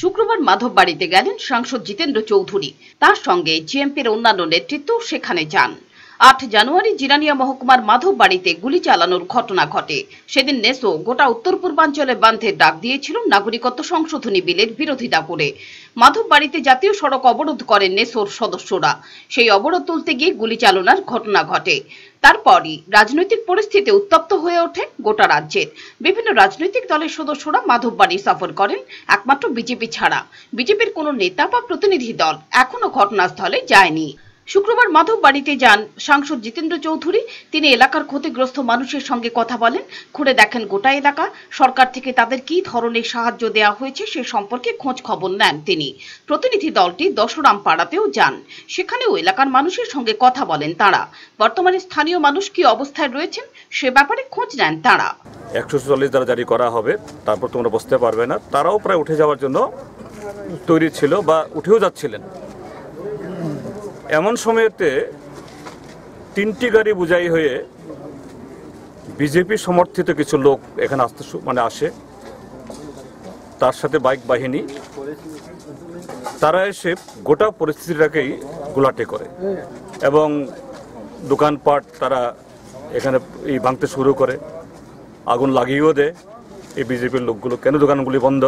শুক্রবার মাধব বাড়িতে গেলেন সাংসদ জিতেন্দ্র চৌধুরী। তার সঙ্গে জিএমপির অন্যান্য নেতৃত্ব সেখানে যান। আট জানুয়ারি জিরানিয়া মহকুমার মাধব বাড়িতে গুলি চালানোর ঘটনা ঘটে। সেদিন নেসো গোটা উত্তর পূর্বাঞ্চলে বান্ধের ডাক দিয়েছিল নাগরিকত্ব সংশোধনী বিলের বিরোধিতা করে। মাধব বাড়িতে জাতীয় সড়ক অবরোধ করেন নেসোর সদস্যরা। সেই অবরোধ তুলতে গিয়ে গুলি চালনার ঘটনা ঘটে। তারপরই রাজনৈতিক পরিস্থিতি উত্তপ্ত হয়ে ওঠে গোটা রাজ্যের। বিভিন্ন রাজনৈতিক দলের সদস্যরা মাধব বাড়ি সফর করেন, একমাত্র বিজেপি ছাড়া। বিজেপির কোনো নেতা বা প্রতিনিধি দল এখনও ঘটনাস্থলে যায়নি। শুক্রবার মাধব বাড়িতে যান সাংসদ জিতেন্দ্র চৌধুরী। তিনি এলাকার ক্ষতিগ্রস্ত মানুষের সঙ্গে কথা বলেন। ঘুরে দেখেন গোটা এলাকা। সরকার থেকে তাদের কী ধরনের সাহায্য দেওয়া হয়েছে সে সম্পর্কে খোঁজ খবর নেন তিনি। প্রতিনিধি দলটি দশরাম পাড়াতেও যান। সেখানেও এলাকার মানুষের সঙ্গে কথা বলেন তারা। বর্তমানে স্থানীয় মানুষ কি অবস্থায় রয়েছেন সে ব্যাপারে খোঁজ নেন তারা। একশো চল্লিশ দ্বারা জারি করা হবে। তারপর তোমরা বসতে পারবে না। তারাও প্রায় উঠে যাওয়ার জন্য তৈরি ছিল বা উঠেও যাচ্ছিলেন। এমন সময়তে তিনটি গাড়ি বুঝাই হয়ে বিজেপি সমর্থিত কিছু লোক এখানে আসতে মানে আসে। তার সাথে বাইক বাহিনী। তারা এসে গোটা পরিস্থিতিটাকেই গোলাটে করে। এবং দোকানপাট তারা এখানে এই ভাঙতে শুরু করে। আগুন লাগিয়েও দেয়। এই বিজেপির লোকগুলো কেন দোকানগুলি বন্ধ?